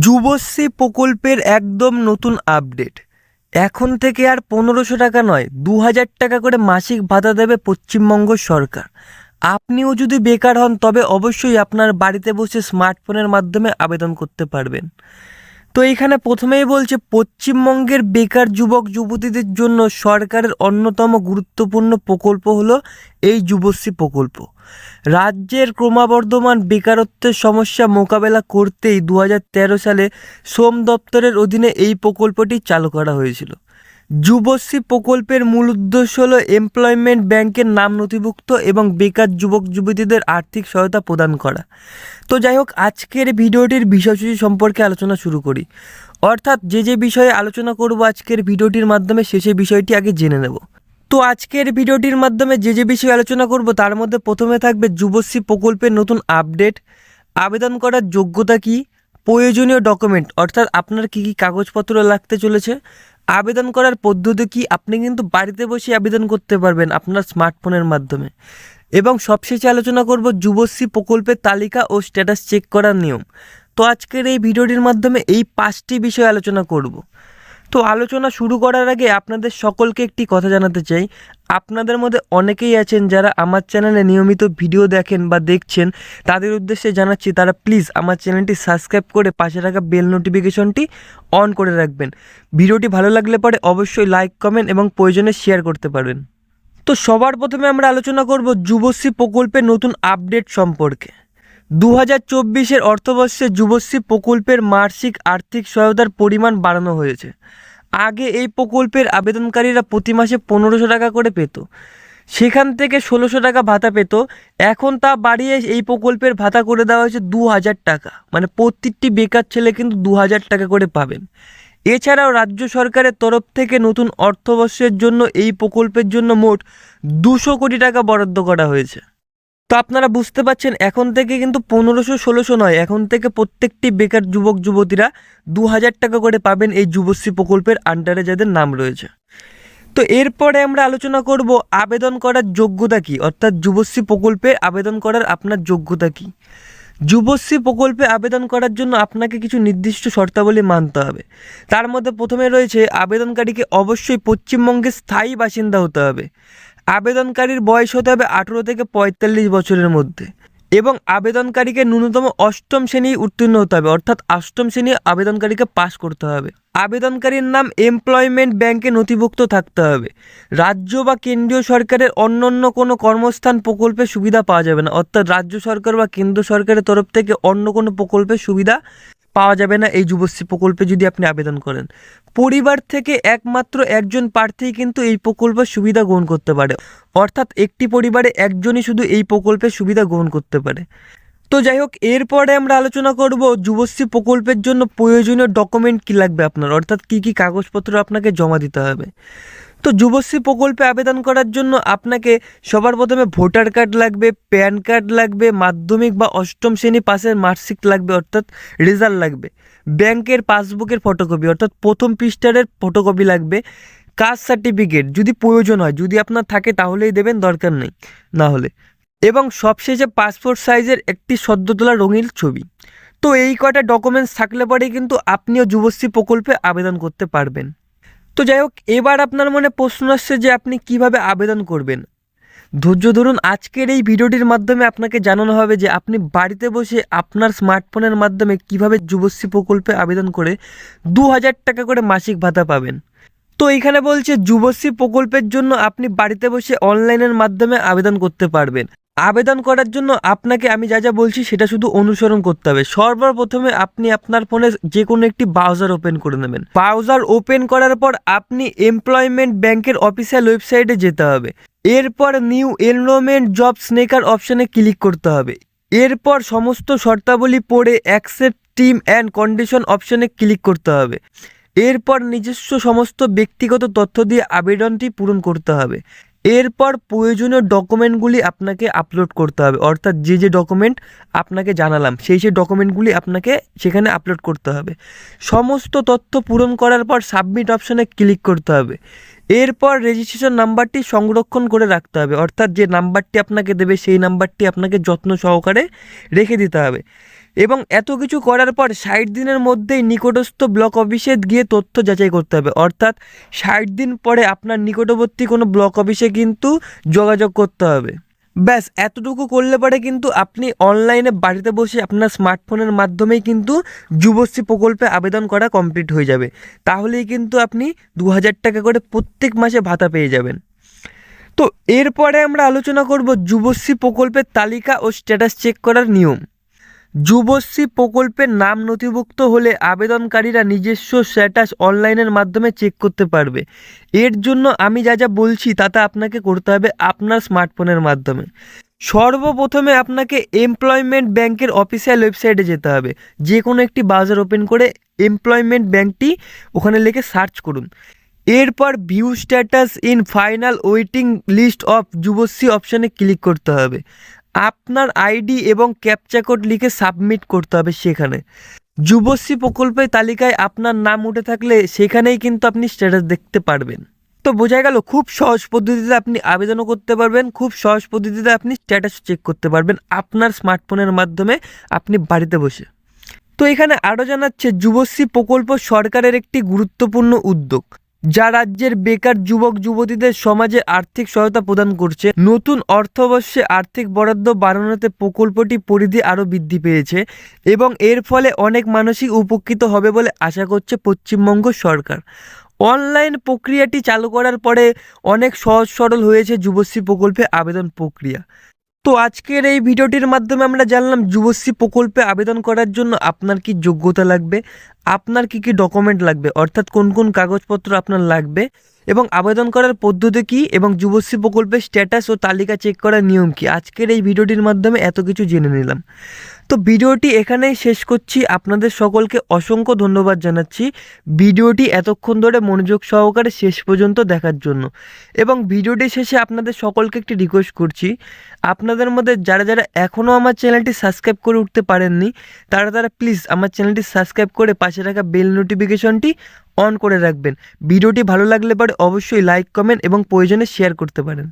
যুবশ্রী প্রকল্পের একদম নতুন আপডেট। এখন থেকে আর পনেরোশো টাকা নয় দু হাজার টাকা করে মাসিক ভাতা দেবে পশ্চিমবঙ্গ সরকার। আপনিও যদি বেকার হন, তবে অবশ্যই আপনার বাড়িতে বসে স্মার্টফোনের মাধ্যমে আবেদন করতে পারবেন। তো এখানে প্রথমেই বলছে, পশ্চিমবঙ্গের বেকার যুবক যুবতীদের জন্য সরকারের অন্যতম গুরুত্বপূর্ণ প্রকল্প হল এই যুবশ্রী প্রকল্প। রাজ্যের ক্রমাবর্ধমান বেকারত্বের সমস্যা মোকাবেলা করতেই দু হাজার তেরো সালে শ্রম দপ্তরের অধীনে এই প্রকল্পটি চালু করা হয়েছিল। যুবশ্রী প্রকল্পের মূল উদ্দেশ্য হলো এমপ্লয়মেন্ট ব্যাংকের নাম নথিভুক্ত এবং বেকার যুবক যুবতীদের আর্থিক সহায়তা প্রদান করা। তো যাই হোক, আজকের ভিডিওটির বিষয়সূচি সম্পর্কে আলোচনা শুরু করি। অর্থাৎ যে যে বিষয়ে আলোচনা করব আজকের ভিডিওটির মাধ্যমে, সে শেষে বিষয়টি আগে জেনে নেব। তো আজকের ভিডিওটির মাধ্যমে যে যে বিষয়ে আলোচনা করব, তার মধ্যে প্রথমে থাকবে যুবশ্রী প্রকল্পের নতুন আপডেট। আবেদন করার যোগ্যতা কী? প্রয়োজনীয় ডকুমেন্ট অর্থাৎ আপনার কী কী কাগজপত্র লাগতে চলেছে? আবেদন করার পদ্ধতি কি? আপনি কিন্তু বাড়িতে বসে আবেদন করতে পারবেন আপনার স্মার্টফোনের মাধ্যমে। এবং সবশেষে আলোচনা করব যুবশ্রী প্রকল্পের তালিকা ও স্ট্যাটাস চেক করার নিয়ম। তো আজকের এই ভিডিওটির মাধ্যমে এই পাঁচটি বিষয় আলোচনা করব। তো আলোচনা শুরু করার আগে আপনাদের সকলকে একটি কথা জানাতে চাই। আপনাদের মধ্যে অনেকেই আছেন যারা আমার চ্যানেলে নিয়মিত ভিডিও দেখেন বা দেখছেন। তাদের উদ্দেশ্যে জানাচ্ছি তারা প্লিজ আমার চ্যানেলটি সাবস্ক্রাইব করে পাশে রাখা বেল নোটিফিকেশনটি অন করে রাখবেন। ভিডিওটি ভালো লাগলে পরে অবশ্যই লাইক, কমেন্ট এবং প্রয়োজনে শেয়ার করতে পারবেন। তো সবার প্রথমে আমরা আলোচনা করব যুবশ্রী প্রকল্পের নতুন আপডেট সম্পর্কে। দু হাজার চব্বিশের অর্থবর্ষে যুবশ্রী প্রকল্পের মাসিক আর্থিক সহায়তার পরিমাণ বাড়ানো হয়েছে। আগে এই প্রকল্পের আবেদনকারীরা প্রতি মাসে পনেরোশো টাকা করে পেত। সেখান থেকে ষোলোশো টাকা ভাতা পেত। এখন তা বাড়িয়ে এই প্রকল্পের ভাতা করে দেওয়া হয়েছে দু হাজার টাকা। মানে প্রত্যেকটি বেকার ছেলে কিন্তু দু হাজার টাকা করে পাবেন। এছাড়াও রাজ্য সরকারের তরফ থেকে নতুন অর্থবর্ষের জন্য এই প্রকল্পের জন্য মোট দুশো কোটি টাকা বরাদ্দ করা হয়েছে। তো আপনারা বুঝতে পারছেন, এখন থেকে কিন্তু পনেরোশো, ষোলোশো নয়, এখন থেকে প্রত্যেকটি বেকার যুবক, যুবতীরা দু হাজার টাকা করে পাবেন এই যুবশ্রী প্রকল্পের আন্ডারে যাদের নাম রয়েছে। তো এরপরে আমরা আলোচনা করব আবেদন করার যোগ্যতা কী, অর্থাৎ যুবশ্রী প্রকল্পে আবেদন করার আপনার যোগ্যতা কী। যুবশ্রী প্রকল্পে আবেদন করার জন্য আপনাকে কিছু নির্দিষ্ট শর্তাবলী মানতে হবে। তার মধ্যে প্রথমে রয়েছে, আবেদনকারীকে অবশ্যই পশ্চিমবঙ্গের স্থায়ী বাসিন্দা হতে হবে। আবেদনকারীর বয়স হতে হবে আঠেরো থেকে পঁয়তাল্লিশ বছরের মধ্যে এবং আবেদনকারীকে ন্যূনতম অষ্টম শ্রেণি উত্তীর্ণ হতে হবে, অর্থাৎ অষ্টম শ্রেণি আবেদনকারীকে পাশ করতে হবে। আবেদনকারীর নাম এমপ্লয়মেন্ট ব্যাংকে নথিভুক্ত থাকতে হবে। রাজ্য বা কেন্দ্রীয় সরকারের অন্য অন্য কোনো কর্মস্থান প্রকল্পের সুবিধা পাওয়া যাবে না, অর্থাৎ রাজ্য সরকার বা কেন্দ্র সরকারের তরফ থেকে অন্য কোনো প্রকল্পের সুবিধা পাওয়া যাবে না এই যুবশ্রী প্রকল্পে যদি আপনি আবেদন করেন। পরিবার থেকে একমাত্র একজন প্রার্থী কিন্তু এই প্রকল্পের সুবিধা গ্রহণ করতে পারে। অর্থাৎ একটি পরিবারে একজনই শুধু এই প্রকল্পের সুবিধা গ্রহণ করতে পারে। তো যাই হোক, এরপরে আমরা আলোচনা করব যুবশ্রী প্রকল্পের জন্য প্রয়োজনীয় ডকুমেন্ট কী লাগবে আপনার? অর্থাৎ কী কী কাগজপত্র আপনাকে জমা দিতে হবে? তো যুবশ্রী প্রকল্পে আবেদন করার জন্য আপনাকে সবার প্রথমে ভোটার কার্ড লাগবে, প্যান কার্ড লাগবে, মাধ্যমিক বা অষ্টম শ্রেণি পাসের মার্কশিট লাগবে, অর্থাৎ রেজাল্ট লাগবে। ব্যাংকের পাসবুকের ফটোকপি, অর্থাৎ প্রথম পৃষ্ঠারের ফটোকপি লাগবে। কাস্ট সার্টিফিকেট যদি প্রয়োজন হয়, যদি আপনার থাকে তাহলেই দেবেন, দরকার নেই না হলে। এবং সবশেষে পাসপোর্ট সাইজের একটি সদ্য তোলা রঙিন ছবি। তো এই কয়টা ডকুমেন্টস থাকলে পরেই কিন্তু আপনিও যুবশ্রী প্রকল্পে আবেদন করতে পারবেন। তো যাই হোক, এবার আপনার মনে প্রশ্ন আসছে যে আপনি কীভাবে আবেদন করবেন। ধৈর্য ধরুন, আজকের এই ভিডিওটির মাধ্যমে আপনাকে জানানো হবে যে আপনি বাড়িতে বসে আপনার স্মার্টফোনের মাধ্যমে কীভাবে যুবশ্রী প্রকল্পে আবেদন করে দু হাজার টাকা করে মাসিক ভাতা পাবেন। তো এখানে বলছে, যুবশ্রী প্রকল্পের জন্য আপনি বাড়িতে বসে অনলাইনের মাধ্যমে আবেদন করতে পারবেন। আবেদন করার জন্য আপনাকে আমি যা যা বলছি সেটা শুধু অনুসরণ করতে হবে। সর্বপ্রথমে আপনি আপনার ফোনে যে কোনো একটি ব্রাউজার ওপেন করে নেবেন। ব্রাউজার ওপেন করার পর আপনি এমপ্লয়মেন্ট ব্যাংকের অফিসিয়াল ওয়েবসাইটে যেতে হবে। এরপর নিউ এনরোলমেন্ট জব স্নেকার অপশানে ক্লিক করতে হবে। এরপর সমস্ত শর্তাবলী পড়ে অ্যাকসেপ্ট টিম অ্যান্ড কন্ডিশন অপশানে ক্লিক করতে হবে। এরপর নিজস্ব সমস্ত ব্যক্তিগত তথ্য দিয়ে আবেদনটি পূরণ করতে হবে। এরপর প্রয়োজনীয় ডকুমেন্টগুলি আপনাকে আপলোড করতে হবে। অর্থাৎ যে যে ডকুমেন্ট আপনাকে জানালাম, সেই সেই ডকুমেন্টগুলি আপনাকে সেখানে আপলোড করতে হবে। সমস্ত তথ্য পূরণ করার পর সাবমিট অপশানে ক্লিক করতে হবে। এরপর রেজিস্ট্রেশন নাম্বারটি সংরক্ষণ করে রাখতে হবে। অর্থাৎ যে নাম্বারটি আপনাকে দেবে, সেই নাম্বারটি আপনাকে যত্ন সহকারে রেখে দিতে হবে। এবং এত কিছু করার পর ষাট দিনের মধ্যেই নিকটস্থ ব্লক অফিসে গিয়ে তথ্য যাচাই করতে হবে। অর্থাৎ ষাট দিন পরে আপনার নিকটবর্তী কোনো ব্লক অফিসে কিন্তু যোগাযোগ করতে হবে। ব্যাস, এতটুকু করলে পরে কিন্তু আপনি অনলাইনে বাড়িতে বসে আপনার স্মার্টফোনের মাধ্যমেই কিন্তু যুবশ্রী প্রকল্পে আবেদন করা কমপ্লিট হয়ে যাবে। তাহলেই কিন্তু আপনি দু হাজার টাকা করে প্রত্যেক মাসে ভাতা পেয়ে যাবেন। তো এরপরে আমরা আলোচনা করব যুবশ্রী প্রকল্পের তালিকা ও স্ট্যাটাস চেক করার নিয়ম। যুবশ্রী প্রকল্পের নাম নথিভুক্ত হলে আবেদনকারীরা নিজস্ব স্ট্যাটাস অনলাইনের মাধ্যমে চেক করতে পারবে। এর জন্য আমি যা যা বলছি তাতে আপনাকে করতে হবে আপনার স্মার্টফোনের মাধ্যমে। সর্বপ্রথমে আপনাকে এমপ্লয়মেন্ট ব্যাংকের অফিসিয়াল ওয়েবসাইটে যেতে হবে। যে কোনো একটি বাজার ওপেন করে এমপ্লয়মেন্ট ব্যাংকটি ওখানে লিখে সার্চ করুন। এরপর view status in final waiting list of Yuvashree অপশানে ক্লিক করতে হবে। আপনার আইডি এবং ক্যাপচা কোড লিখে সাবমিট করতে হবে সেখানে। যুবশ্রী প্রকল্পের তালিকায় আপনার নাম উঠে থাকলে সেখানেই কিন্তু আপনি স্ট্যাটাস দেখতে পারবেন। তো বোঝা গেল, খুব সহজ পদ্ধতিতে আপনি আবেদনও করতে পারবেন, খুব সহজ পদ্ধতিতে আপনি স্ট্যাটাস চেক করতে পারবেন আপনার স্মার্টফোনের মাধ্যমে আপনি বাড়িতে বসে। তো এখানে আরও জানাচ্ছে, যুবশ্রী প্রকল্প সরকারের একটি গুরুত্বপূর্ণ উদ্যোগ। যা রাজ্যের বেকার যুবক যুবতীদের সমাজে আর্থিক সহায়তা প্রদান করছে। নতুন অর্থবর্ষে আর্থিক বরাদ্দ বাড়ানোতে প্রকল্পটি পরিধি আরও বৃদ্ধি পেয়েছে এবং এর ফলে অনেক মানুষই উপকৃত হবে বলে আশা করছে পশ্চিমবঙ্গ সরকার। অনলাইন প্রক্রিয়াটি চালু করার পরে অনেক সহজ সরল হয়েছে যুবশ্রী প্রকল্পে আবেদন প্রক্রিয়া। তো আজকের এই ভিডিওটির মাধ্যমে আমরা জানলাম যুবশ্রী প্রকল্পে আবেদন করার জন্য আপনার কি যোগ্যতা লাগবে? আপনার কি কি ডকুমেন্ট লাগবে? অর্থাৎ কোন কোন কাগজপত্র আপনার লাগবে? এবং আবেদন করার পদ্ধতি কী এবং যুবশ্রী প্রকল্পের স্ট্যাটাস ও তালিকা চেক করার নিয়ম কী? আজকের এই ভিডিওটির মাধ্যমে এত কিছু জেনে নিলাম। তো ভিডিওটি এখানেই শেষ করছি। আপনাদের সকলকে অসংখ্য ধন্যবাদ জানাচ্ছি। ভিডিওটি এতক্ষণ ধরে মনোযোগ সহকারে শেষ পর্যন্ত দেখার জন্য। এবং ভিডিওটি শেষে আপনাদের সকলকে একটি রিকোয়েস্ট করছি। আপনাদের মধ্যে যারা যারা এখনও আমার চ্যানেলটি সাবস্ক্রাইব করে উঠতে পারেননি, তারা তারা প্লিজ আমার চ্যানেলটি সাবস্ক্রাইব করে পাশে রাখা বেল নোটিফিকেশনটি অন করে রাখবেন। ভিডিওটি ভালো লাগলে পরে অবশ্যই লাইক কমেন্ট এবং প্রয়োজনে শেয়ার করতে পারেন।